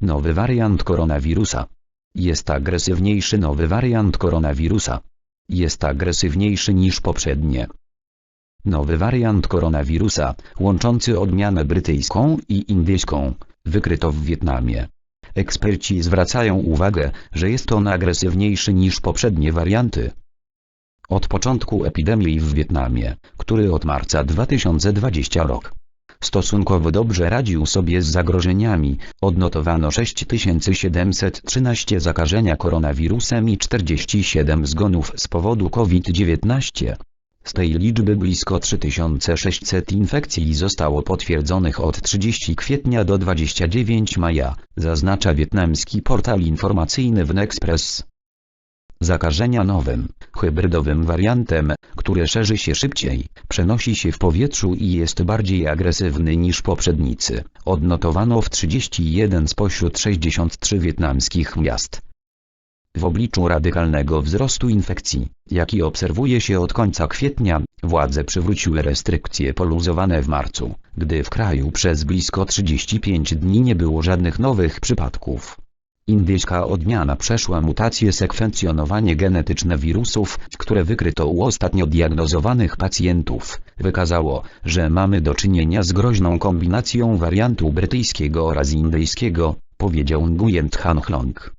Nowy wariant koronawirusa. Jest agresywniejszy nowy wariant koronawirusa. Jest agresywniejszy niż poprzednie. Nowy wariant koronawirusa, łączący odmianę brytyjską i indyjską, wykryto w Wietnamie. Eksperci zwracają uwagę, że jest on agresywniejszy niż poprzednie warianty. Od początku epidemii w Wietnamie, który od marca 2020 rok stosunkowo dobrze radził sobie z zagrożeniami, odnotowano 6713 zakażenia koronawirusem i 47 zgonów z powodu COVID-19. Z tej liczby blisko 3600 infekcji zostało potwierdzonych od 30 kwietnia do 29 maja, zaznacza wietnamski portal informacyjny WNExpress. Zakażenia nowym, hybrydowym wariantem, który szerzy się szybciej, przenosi się w powietrzu i jest bardziej agresywny niż poprzednicy, odnotowano w 31 spośród 63 wietnamskich miast. W obliczu radykalnego wzrostu infekcji, jaki obserwuje się od końca kwietnia, władze przywróciły restrykcje poluzowane w marcu, gdy w kraju przez blisko 35 dni nie było żadnych nowych przypadków. Indyjska odmiana przeszła mutację sekwencjonowanie genetyczne wirusów, które wykryto u ostatnio diagnozowanych pacjentów, wykazało, że mamy do czynienia z groźną kombinacją wariantu brytyjskiego oraz indyjskiego, powiedział Nguyen Than Hlong.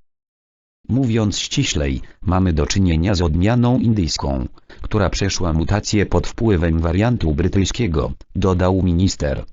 Mówiąc ściślej, mamy do czynienia z odmianą indyjską, która przeszła mutację pod wpływem wariantu brytyjskiego, dodał minister.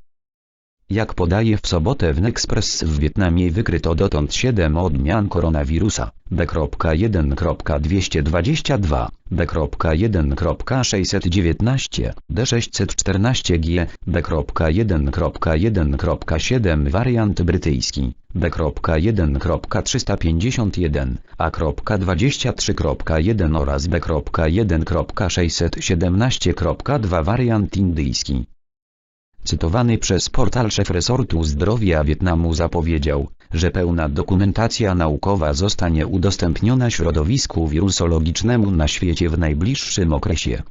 Jak podaje w sobotę w Express w Wietnamie wykryto dotąd 7 odmian koronawirusa, B.1.222, B.1.619, D614G, B.1.1.7 wariant brytyjski, B.1.351, A.23.1 oraz B.1.617.2 wariant indyjski. Cytowany przez portal szef resortu zdrowia Wietnamu zapowiedział, że pełna dokumentacja naukowa zostanie udostępniona środowisku wirusologicznemu na świecie w najbliższym okresie.